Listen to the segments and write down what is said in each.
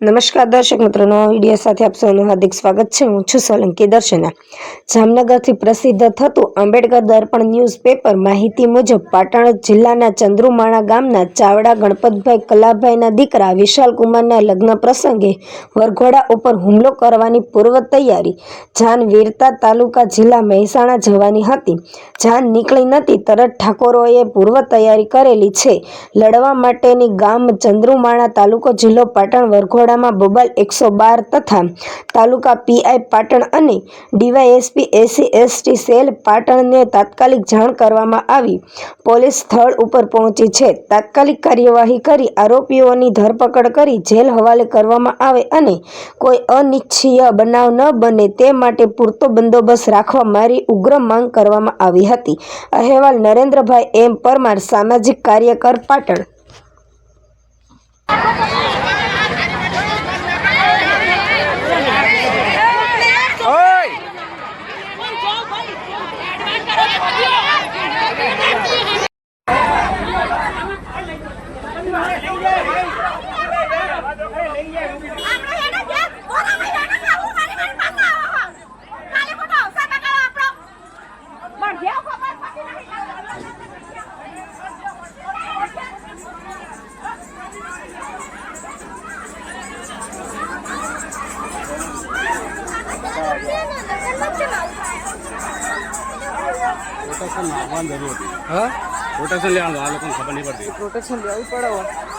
નમસ્કાર દર્શક મિત્રો નવા વીડિયો સાથે આપ સૌનું હાર્દિક સ્વાગત છે. હું છું સોલંકી દર્શના. જામનગરથી પ્રસિદ્ધ થતું આંબેડકર દર્પણ ન્યૂઝ પેપર માહિતી મુજબ પાટણ જિલ્લાના ચંદ્રુમાણા ગામના ચાવડા ગણપતભાઈ કલાભાઈના દીકરા વિશાલ કુમારના લગ્ન પ્રસંગે વરઘોડા ઉપર હુમલો કરવાની પૂર્વ તૈયારી. જાન વીરતા તાલુકા જિલ્લા મહેસાણા જવાની હતી. જાન નીકળી નથી, તરત ઠાકોરોએ પૂર્વ તૈયારી કરેલી છે. લડવા માટેની ગામ ચંદ્રુમાણા તાલુકો જિલ્લો પાટણ વરઘોડામાં બબાલ એકસો બાર તથા તાલુકા પીઆઈ પાટણ અને ડીવાયએસપી એસી એસટી સેલ પાટણને તાત્કાલિક જાણ કરવામાં આવી. પોલીસ સ્થળ ઉપર પહોંચી છે. તાત્કાલિક કાર્યવાહી કરી આરોપીઓની ધરપકડ કરી જેલ હવાલે કરવામાં આવે અને કોઈ અનિચ્છીય બનાવ ન બને તે માટે પૂરતો બંદોબસ્ત રાખવા મારી ઉગ્ર માંગ કરવામાં આવી હતી. અહેવાલ નરેન્દ્રભાઈ એમ પરમાર, સામાજિક કાર્યકર, પાટણ. प्रोटेक्शन लेना प्रोटेक्शन लेना खबर नहीं पड़ती प्रोटेक्शन ले पड़ा हुआ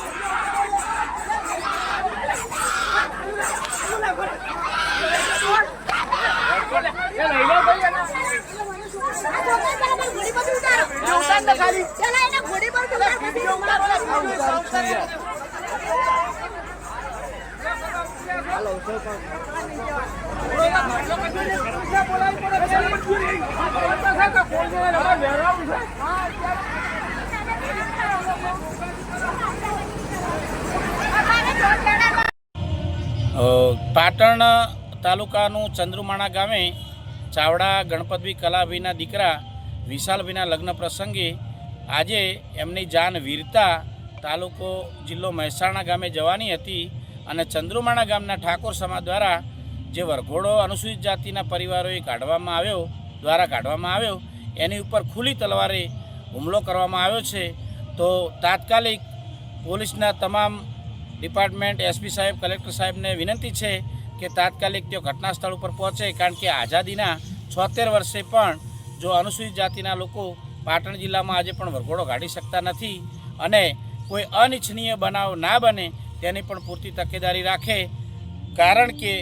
પાટણ તાલુકાનું ચંદ્રુમાણા ગામે ચાવડા ગણપતભાઈ કલાભાઈના દીકરા વિશાલભાઈના લગ્ન પ્રસંગે આજે એમની જાન વીરતા તાલુકો જિલ્લો મહેસાણા ગામે જવાની હતી અને ચંદ્રુમાણા ગામના ઠાકોર સમાજ દ્વારા જે વરઘોડો અનુસૂચિત જાતિના પરિવારોએ કાઢવામાં આવ્યો, દ્વારા કાઢવામાં આવ્યો, એની ઉપર ખુલ્લી તલવારે હુમલો કરવામાં આવ્યો છે. તો તાત્કાલિક પોલીસના તમામ ડિપાર્ટમેન્ટ એસપી સાહેબ, કલેક્ટર સાહેબને વિનંતી છે કે તાત્કાલિક તેઓ ઘટના સ્થળ ઉપર પહોંચે, કારણ કે આઝાદીના છોતેર વર્ષે પણ જો અનુસૂચિત જાતિના લોકો પાટણ જિલ્લામાં આજે પણ વરઘોડો કાઢી શકતા નથી અને કોઈ અનિચ્છનીય બનાવ ના બને, તેની પણ પૂરતી તકેદારી રાખે. કારણ કે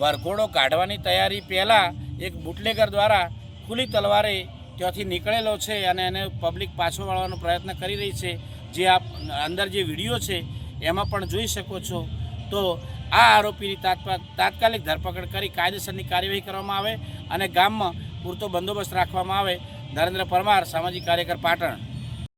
વરઘોડો કાઢવાની તૈયારી પહેલાં એક બુટલેગર દ્વારા ખુલ્લી તલવારે ત્યાંથી નીકળેલો છે અને એને પબ્લિક પાછો વાળવાનો પ્રયત્ન કરી રહી છે. જે આપ અંદર જે વીડિયો છે, એમાં પણ જોઈ શકો છો. તો આ આરોપીની તાત્કાલિક ધરપકડ કરી કાયદેસરની કાર્યવાહી કરવામાં આવે અને ગામમાં પૂરતો બંદોબસ્ત રાખવામાં આવે. નરેન્દ્ર પરમાર, સામાજિક કાર્યકર પાટણ.